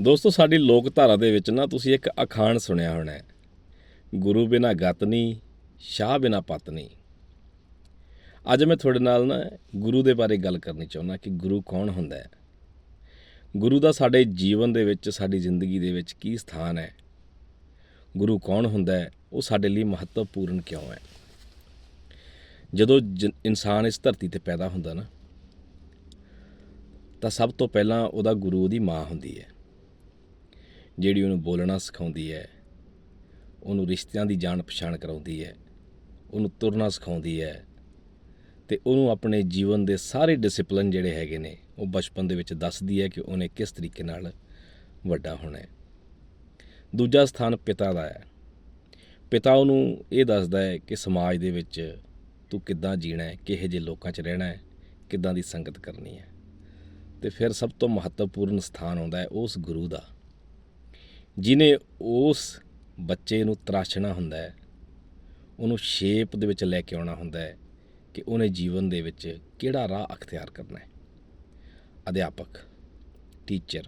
ਦੋਸਤੋ, ਸਾਡੀ ਲੋਕ ਧਾਰਾ ਦੇ ਵਿੱਚ ਨਾ ਤੁਸੀਂ ਇੱਕ ਅਖਾਣ ਸੁਣਿਆ ਹੋਣਾ ਹੈ। ਗੁਰੂ ਬਿਨਾ ਗਤ ਨਹੀਂ, ਸ਼ਾਹ ਬਿਨਾ ਪਤ ਨਹੀਂ। ਅੱਜ ਮੈਂ ਤੁਹਾਡੇ ਨਾਲ ਨਾ ਗੁਰੂ ਦੇ ਬਾਰੇ ਗੱਲ ਕਰਨੀ ਚਾਹੁੰਦਾ ਕਿ ਗੁਰੂ ਕੌਣ ਹੁੰਦਾ ਹੈ? ਗੁਰੂ ਦਾ ਸਾਡੇ ਜੀਵਨ ਦੇ ਵਿੱਚ, ਸਾਡੀ ਜ਼ਿੰਦਗੀ ਦੇ ਵਿੱਚ ਕੀ ਸਥਾਨ ਹੈ? ਗੁਰੂ ਕੌਣ ਹੁੰਦਾ ਹੈ? ਉਹ ਸਾਡੇ ਲਈ ਮਹੱਤਵਪੂਰਨ ਕਿਉਂ ਹੈ? ਜਦੋਂ ਜ- ਇਨਸਾਨ ਇਸ ਧਰਤੀ ਤੇ ਪੈਦਾ ਹੁੰਦਾ ਨਾ, ਤਾਂ ਸਭ ਤੋਂ ਪਹਿਲਾਂ ਉਹਦਾ ਗੁਰੂ ਉਹਦੀ ਮਾਂ ਹੁੰਦੀ ਹੈ। ਜਿਹੜੀ ਉਹਨੂੰ ਬੋਲਣਾ ਸਿਖਾਉਂਦੀ ਹੈ, ਉਹਨੂੰ ਰਿਸ਼ਤਿਆਂ ਦੀ ਜਾਣ ਪਛਾਣ ਕਰਾਉਂਦੀ ਹੈ, ਉਹਨੂੰ ਤੁਰਨਾ ਸਿਖਾਉਂਦੀ ਹੈ ਤੇ ਉਹਨੂੰ ਆਪਣੇ ਜੀਵਨ ਦੇ ਸਾਰੇ ਡਿਸਪਲਿਨ ਜਿਹੜੇ ਹੈਗੇ ਨੇ, ਉਹ ਬਚਪਨ ਦੇ ਵਿੱਚ ਦੱਸਦੀ ਹੈ ਕਿ ਉਹਨੇ ਕਿਸ ਤਰੀਕੇ ਨਾਲ ਵੱਡਾ ਹੋਣਾ ਹੈ। ਦੂਜਾ ਸਥਾਨ ਪਿਤਾ ਦਾ ਹੈ। ਪਿਤਾ ਉਹਨੂੰ ਇਹ ਦੱਸਦਾ ਹੈ ਕਿ ਸਮਾਜ ਦੇ ਵਿੱਚ ਤੂੰ ਕਿੱਦਾਂ ਜੀਣਾ ਹੈ, ਕਿਹੋ ਜਿਹੇ ਲੋਕਾਂ 'ਚ ਰਹਿਣਾ ਹੈ, ਕਿੱਦਾਂ ਦੀ ਸੰਗਤ ਕਰਨੀ ਹੈ। ਤੇ ਫਿਰ ਸਭ ਤੋਂ ਮਹੱਤਵਪੂਰਨ ਸਥਾਨ ਆਉਂਦਾ ਹੈ ਉਸ ਗੁਰੂ ਦਾ। ਜਿਹਨੇ ਉਸ ਬੱਚੇ ਨੂੰ ਤਰਾਸ਼ਣਾ ਹੁੰਦਾ ਹੈ, ਉਹਨੂੰ ਸ਼ੇਪ ਦੇ ਵਿੱਚ ਲੈ ਕੇ ਆਉਣਾ ਹੁੰਦਾ ਹੈ ਕਿ ਉਹਨੇ ਜੀਵਨ ਦੇ ਵਿੱਚ ਕਿਹੜਾ ਰਾਹ ਅਖਤਿਆਰ ਕਰਨਾ ਹੈ। ਅਧਿਆਪਕ ਟੀਚਰ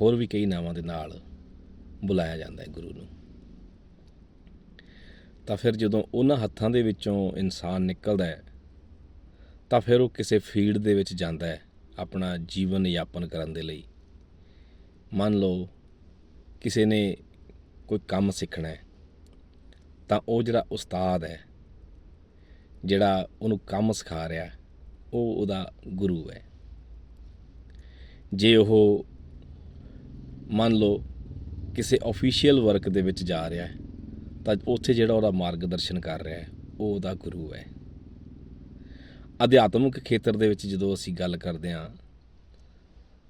ਹੋਰ ਵੀ ਕਈ ਨਾਵਾਂ ਦੇ ਨਾਲ ਬੁਲਾਇਆ ਜਾਂਦਾ ਹੈ ਗੁਰੂ ਨੂੰ। ਤਾਂ ਫਿਰ ਜਦੋਂ ਉਹਨਾਂ ਹੱਥਾਂ ਦੇ ਵਿੱਚੋਂ ਇਨਸਾਨ ਨਿਕਲਦਾ ਹੈ, ਤਾਂ ਫਿਰ ਉਹ ਕਿਸੇ ਫੀਲਡ ਦੇ ਵਿੱਚ ਜਾਂਦਾ ਹੈ ਆਪਣਾ ਜੀਵਨ ਯਾਪਨ ਕਰਨ ਦੇ ਲਈ। ਮੰਨ ਲਓ ਕਿਸੇ ਨੇ ਕੋਈ ਕੰਮ ਸਿੱਖਣਾ ਹੈ, ਤਾਂ ਉਹ ਜਿਹੜਾ ਉਸਤਾਦ ਹੈ, ਜਿਹੜਾ ਉਹਨੂੰ ਕੰਮ ਸਿਖਾ ਰਿਹਾ ਉਹ ਉਹਦਾ ਗੁਰੂ ਹੈ। ਜੇ ਉਹ ਮੰਨ ਲਓ ਕਿਸੇ ਅਫੀਸ਼ੀਅਲ ਵਰਕ ਦੇ ਵਿੱਚ ਜਾ ਰਿਹਾ ਹੈ, ਤਾਂ ਉੱਥੇ ਜਿਹੜਾ ਉਹਦਾ ਮਾਰਗਦਰਸ਼ਨ ਕਰ ਰਿਹਾ ਹੈ, ਉਹ ਉਹਦਾ ਗੁਰੂ ਹੈ। ਅਧਿਆਤਮਿਕ ਖੇਤਰ ਦੇ ਵਿੱਚ ਜਦੋਂ ਅਸੀਂ ਗੱਲ ਕਰਦੇ ਹਾਂ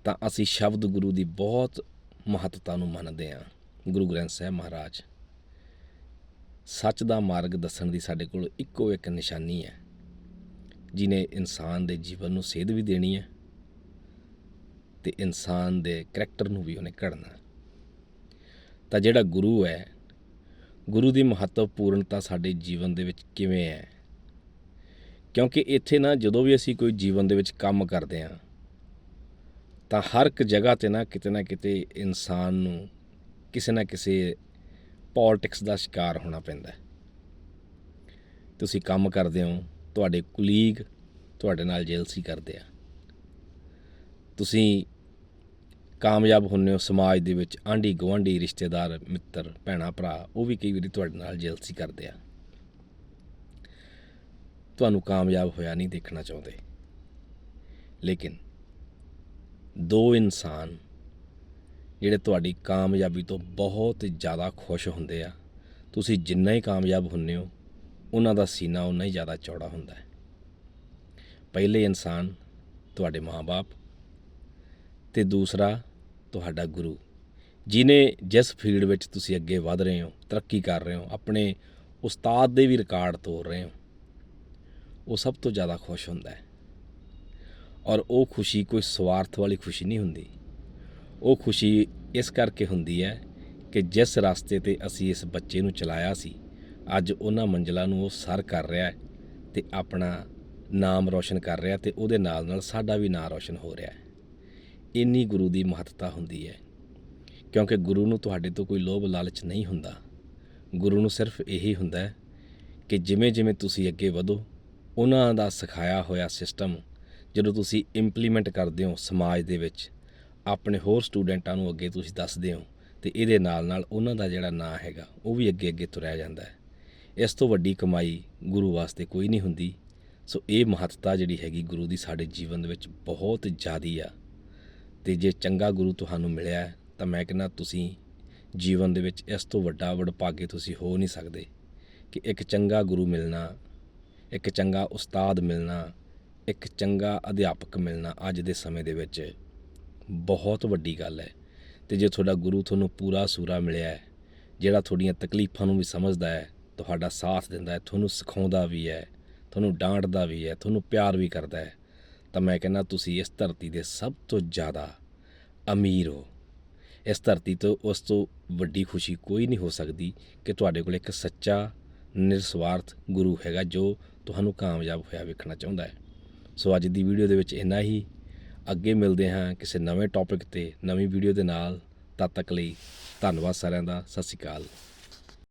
ਤਾਂ ਅਸੀਂ ਸ਼ਬਦ ਗੁਰੂ ਦੀ ਬਹੁਤ ਮਹੱਤਤਾ ਨੂੰ ਮੰਨਦੇ ਹਾਂ। ਗੁਰੂ ਗ੍ਰੰਥ ਸਾਹਿਬ ਮਹਾਰਾਜ, ਸੱਚ ਦਾ ਮਾਰਗ ਦੱਸਣ ਦੀ ਸਾਡੇ ਕੋਲ ਇੱਕੋ ਇੱਕ ਨਿਸ਼ਾਨੀ ਹੈ ਜਿਨੇ ਇਨਸਾਨ ਦੇ ਜੀਵਨ ਨੂੰ ਸੇਧ ਵੀ ਦੇਣੀ ਹੈ ਤੇ ਇਨਸਾਨ ਦੇ ਕਰੈਕਟਰ ਨੂੰ ਵੀ ਉਹਨੇ ਘੜਨਾ। ਤਾਂ ਜਿਹੜਾ ਗੁਰੂ ਹੈ, ਗੁਰੂ ਦੀ ਮਹੱਤਵਪੂਰਨਤਾ ਸਾਡੇ ਜੀਵਨ ਦੇ ਵਿੱਚ ਕਿਵੇਂ ਹੈ? ਕਿਉਂਕਿ ਇੱਥੇ ਨਾ ਜਦੋਂ ਵੀ ਅਸੀਂ ਕੋਈ ਜੀਵਨ ਦੇ ਵਿੱਚ ਕੰਮ ਕਰਦੇ ਹਾਂ ਤਾਂ ਹਰ ਇੱਕ ਜਗ੍ਹਾ ਤੇ ਨਾ ਕਿਤੇ ਨਾ ਕਿਤੇ ਇਨਸਾਨ ਨੂੰ ਕਿਸੇ ਨਾ ਕਿਸੇ ਪੋਲਿਟਿਕਸ ਦਾ ਸ਼ਿਕਾਰ ਹੋਣਾ ਪੈਂਦਾ ਹੈ। ਤੁਸੀਂ ਕੰਮ ਕਰਦੇ ਹੋ, ਤੁਹਾਡੇ ਕੁਲੀਗ ਤੁਹਾਡੇ ਨਾਲ ਜੈਲਸੀ ਕਰਦੇ ਆ। ਤੁਸੀਂ ਕਾਮਯਾਬ ਹੁੰਨੇ ਹੋ ਸਮਾਜ ਦੇ ਵਿੱਚ ਆਂਢੀ ਗੁਆਂਢੀ ਰਿਸ਼ਤੇਦਾਰ, ਮਿੱਤਰ, ਭੈਣਾ, ਭਰਾ, ਉਹ ਵੀ ਕਈ ਵਾਰੀ ਤੁਹਾਡੇ ਨਾਲ ਜੈਲਸੀ ਕਰਦੇ ਆ। ਤੁਹਾਨੂੰ ਕਾਮਯਾਬ ਹੋਇਆ ਨਹੀਂ ਦੇਖਣਾ ਚਾਹੁੰਦੇ। ਲੇਕਿਨ ਦੋ ਇਨਸਾਨ ਜਿਹੜੇ ਤੁਹਾਡੀ ਕਾਮਯਾਬੀ ਤੋਂ ਬਹੁਤ ਜ਼ਿਆਦਾ ਖੁਸ਼ ਹੁੰਦੇ ਆ। ਤੁਸੀਂ ਜਿੰਨਾ ਹੀ ਕਾਮਯਾਬ ਹੁੰਨੇ ਹੋ, ਉਹਨਾਂ ਦਾ ਸੀਨਾ ਉਨਾ ਹੀ ਜ਼ਿਆਦਾ ਚੌੜਾ ਹੁੰਦਾ ਹੈ। ਪਹਿਲੇ ਇਨਸਾਨ ਤੁਹਾਡੇ ਮਾਪੇ ਤੇ ਦੂਸਰਾ ਤੁਹਾਡਾ ਗੁਰੂ ਜਿਨੇ ਜਿਸ ਫੀਲਡ ਵਿੱਚ ਤੁਸੀਂ ਅੱਗੇ ਵਧ ਰਹੇ ਹੋ, ਤਰੱਕੀ ਕਰ ਰਹੇ ਹੋ, ਆਪਣੇ ਉਸਤਾਦ ਦੇ ਵੀ ਰਿਕਾਰਡ ਤੋੜ ਰਹੇ ਹੋ, ਉਹ ਸਭ ਤੋਂ ਜ਼ਿਆਦਾ ਖੁਸ਼ ਹੁੰਦਾ ਹੈ। ਔਰ ਉਹ ਖੁਸ਼ੀ ਕੋਈ ਸਵਾਰਥ ਵਾਲੀ ਖੁਸ਼ੀ ਨਹੀਂ ਹੁੰਦੀ। ਉਹ ਖੁਸ਼ੀ ਇਸ ਕਰਕੇ ਹੁੰਦੀ ਹੈ ਕਿ ਜਿਸ ਰਸਤੇ ਤੇ ਅਸੀਂ ਇਸ ਬੱਚੇ ਨੂੰ ਚਲਾਇਆ ਸੀ, ਅੱਜ ਉਹਨਾਂ ਮੰਜ਼ਲਾਂ ਨੂੰ ਉਹ ਸਰ ਕਰ ਰਿਹਾ ਹੈ ਤੇ ਆਪਣਾ ਨਾਮ ਰੌਸ਼ਨ ਕਰ ਰਿਹਾ ਤੇ ਉਹਦੇ ਨਾਲ ਨਾਲ ਸਾਡਾ ਵੀ ਨਾਮ ਰੌਸ਼ਨ ਹੋ ਰਿਹਾ ਹੈ। ਇੰਨੀ ਗੁਰੂ ਦੀ ਮਹੱਤਤਾ ਹੁੰਦੀ ਹੈ, ਕਿਉਂਕਿ ਗੁਰੂ ਨੂੰ ਤੁਹਾਡੇ ਤੋਂ ਕੋਈ ਲੋਭ ਲਾਲਚ ਨਹੀਂ ਹੁੰਦਾ। ਗੁਰੂ ਨੂੰ ਸਿਰਫ ਇਹੀ ਹੁੰਦਾ ਹੈ ਕਿ ਜਿਵੇਂ ਜਿਵੇਂ ਤੁਸੀਂ ਅੱਗੇ ਵਧੋ, ਉਹਨਾਂ ਦਾ ਸਿਖਾਇਆ ਹੋਇਆ ਸਿਸਟਮ ਜਦੋਂ ਤੁਸੀਂ ਇੰਪਲੀਮੈਂਟ ਕਰਦੇ ਹੋ ਸਮਾਜ ਦੇ ਵਿੱਚ, ਆਪਣੇ ਹੋਰ ਸਟੂਡੈਂਟਾਂ ਨੂੰ ਅੱਗੇ ਤੁਸੀਂ ਦੱਸਦੇ ਹੋ ਤੇ ਇਹਦੇ ਨਾਲ ਨਾਲ ਉਹਨਾਂ ਦਾ ਜਿਹੜਾ ਨਾਂ ਹੈਗਾ, ਉਹ ਵੀ ਅੱਗੇ ਅੱਗੇ ਤੁਰਿਆ ਜਾਂਦਾ ਹੈ। ਇਸ ਤੋਂ ਵੱਡੀ ਕਮਾਈ ਗੁਰੂ ਵਾਸਤੇ ਕੋਈ ਨਹੀਂ ਹੁੰਦੀ। ਸੋ ਇਹ ਮਹੱਤਤਾ ਜਿਹੜੀ ਹੈਗੀ ਗੁਰੂ ਦੀ ਸਾਡੇ ਜੀਵਨ ਦੇ ਵਿੱਚ ਬਹੁਤ ਜ਼ਿਆਦੀ ਆ। ਤੇ ਜੇ ਚੰਗਾ ਗੁਰੂ ਤੁਹਾਨੂੰ ਮਿਲਿਆ ਤਾਂ ਮੈਂ ਕਹਿੰਦਾ ਤੁਸੀਂ ਜੀਵਨ ਦੇ ਵਿੱਚ ਇਸ ਤੋਂ ਵੱਡਾ ਵਡਭਾਗੇ ਤੁਸੀਂ ਹੋ ਨਹੀਂ ਸਕਦੇ। ਕਿ ਇੱਕ ਚੰਗਾ ਗੁਰੂ ਮਿਲਣਾ, ਇੱਕ ਚੰਗਾ ਉਸਤਾਦ ਮਿਲਣਾ ਇੱਕ ਚੰਗਾ ਅਧਿਆਪਕ ਮਿਲਣਾ ਅੱਜ ਦੇ ਸਮੇਂ ਦੇ ਵਿੱਚ ਬਹੁਤ ਵੱਡੀ ਗੱਲ ਹੈ। ਤੇ ਜੇ ਤੁਹਾਡਾ ਗੁਰੂ ਤੁਹਾਨੂੰ ਪੂਰਾ ਸੂਰਾ ਮਿਲਿਆ ਹੈ, ਜਿਹੜਾ ਤੁਹਾਡੀਆਂ ਤਕਲੀਫਾਂ ਨੂੰ ਵੀ ਸਮਝਦਾ ਹੈ, ਤੁਹਾਡਾ ਸਾਥ ਦਿੰਦਾ ਹੈ, ਤੁਹਾਨੂੰ ਸਿਖਾਉਂਦਾ ਵੀ ਹੈ, ਤੁਹਾਨੂੰ ਡਾਂਟਦਾ ਵੀ ਹੈ, ਤੁਹਾਨੂੰ ਪਿਆਰ ਵੀ ਕਰਦਾ ਹੈ, ਤਾਂ ਮੈਂ ਕਹਿੰਦਾ ਤੁਸੀਂ ਇਸ ਧਰਤੀ ਦੇ ਸਭ ਤੋਂ ਜ਼ਿਆਦਾ ਅਮੀਰ ਹੋ। ਇਸ ਧਰਤੀ ਤੋਂ ਉਸ ਤੋਂ ਵੱਡੀ ਖੁਸ਼ੀ ਕੋਈ ਨਹੀਂ ਹੋ ਸਕਦੀ ਕਿ ਤੁਹਾਡੇ ਕੋਲ ਇੱਕ ਸੱਚਾ, ਨਿਰਸਵਾਰਥ ਗੁਰੂ ਹੈਗਾ ਜੋ ਤੁਹਾਨੂੰ ਕਾਮਯਾਬ ਹੋਇਆ ਵੇਖਣਾ ਚਾਹੁੰਦਾ ਹੈ। ਸੋ ਅੱਜ ਦੀ ਵੀਡੀਓ ਦੇ ਵਿੱਚ ਇੰਨਾ ਹੀ। ਅੱਗੇ ਮਿਲਦੇ ਹਾਂ ਕਿਸੇ ਨਵੇਂ ਟੌਪਿਕ ਤੇ ਨਵੀਂ ਵੀਡੀਓ ਦੇ ਨਾਲ। ਤਦ ਤੱਕ ਲਈ ਧੰਨਵਾਦ ਸਾਰਿਆਂ ਦਾ। ਸਤਿ ਸ਼੍ਰੀ ਅਕਾਲ।